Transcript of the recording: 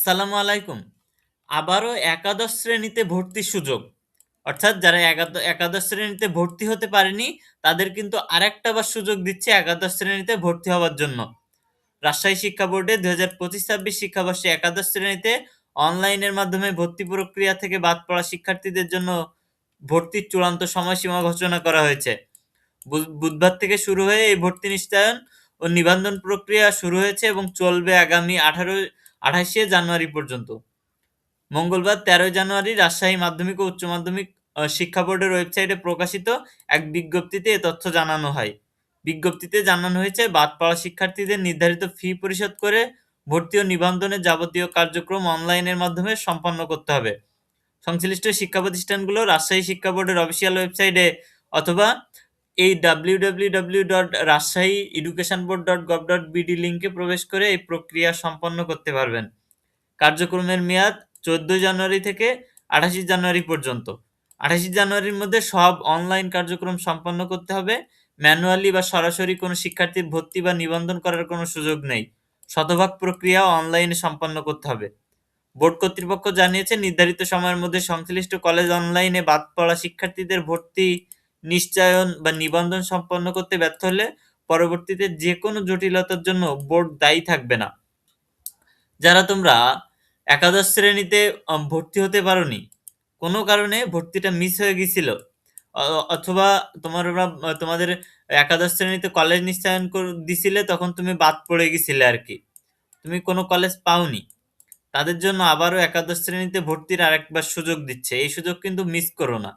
আসসালামু আলাইকুম। আবারও একাদশ শ্রেণীতে ভর্তির সুযোগ। অর্থাৎ যারা একাদ একাদশ শ্রেণীতে ভর্তি হতে পারেনি, তাদের কিন্তু আরেকটা বার সুযোগ দিচ্ছে একাদশ শ্রেণীতে ভর্তি হওয়ার জন্য। রাজশাহী শিক্ষা বোর্ডে ২০২৫-২৬ শিক্ষাবর্ষে একাদশ শ্রেণীতে অনলাইনের মাধ্যমে ভর্তি প্রক্রিয়া থেকে বাদ পড়া শিক্ষার্থীদের জন্য ভর্তির চূড়ান্ত সময়সীমা ঘোষণা করা হয়েছে। বুধ বুধবার থেকে শুরু হয়ে এই ভর্তি নিশ্চয়ন ও নিবন্ধন প্রক্রিয়া শুরু হয়েছে এবং চলবে আগামী ১৮ ২৮শে জানুয়ারি পর্যন্ত। মঙ্গলবার ১৩ জানুয়ারি রাজশাহী মাধ্যমিক ও উচ্চ মাধ্যমিক শিক্ষা বোর্ডের ওয়েবসাইটে প্রকাশিত এক বিজ্ঞপ্তিতে এ তথ্য জানানো হয়। বিজ্ঞপ্তিতে জানানো হয়েছে বাদ পড়া শিক্ষার্থীদের নির্ধারিত ফি পরিশোধ করে ভর্তি ও নিবন্ধনের যাবতীয় কার্যক্রম অনলাইনের মাধ্যমে সম্পন্ন করতে হবে। সংশ্লিষ্ট শিক্ষা প্রতিষ্ঠানগুলো রাজশাহী শিক্ষা বোর্ডের অফিসিয়াল ওয়েবসাইটে অথবা এই www.rajshahi-educationboard.gov.bd লিঙ্কে প্রবেশ করে এই প্রক্রিয়া সম্পন্ন করতে পারবেন। কার্যক্রমের মেয়াদ ১৪ জানুয়ারি থেকে ২৮ জানুয়ারি পর্যন্ত। ২৮ জানুয়ারির মধ্যে সব অনলাইন কার্যক্রম সম্পন্ন করতে হবে। ম্যানুয়ালি বা সরাসরি কোনো শিক্ষার্থীর ভর্তি বা নিবন্ধন করার কোনো সুযোগ নেই। শতভাগ প্রক্রিয়া অনলাইনে সম্পন্ন করতে হবে। বোর্ড কর্তৃপক্ষ জানিয়েছে, নির্ধারিত সময়ের মধ্যে সংশ্লিষ্ট কলেজ অনলাইনে বাদ পড়া শিক্ষার্থীদের ভর্তি নিশ্চয়ন বা নিবন্ধন সম্পন্ন করতে ব্যর্থ হলে পরবর্তীতে যে কোনো জটিলতার জন্য বোর্ড দায়ী থাকবে না। যারা তোমরা একাদশ শ্রেণীতে ভর্তি হতে পারোনি, কোনো কারণে ভর্তিটা মিস হয়ে গেছিল অথবা তোমার তোমাদের একাদশ শ্রেণীতে কলেজ নিশ্চয়ন দিছিলে তখন তুমি বাদ পড়ে গেছিলে আরকি। তুমি কোনো কলেজ পাওনি। তাদের জন্য আবারও একাদশ শ্রেণীতে ভর্তির আরেকবার সুযোগ দিচ্ছে। এই সুযোগ কিন্তু মিস করো না।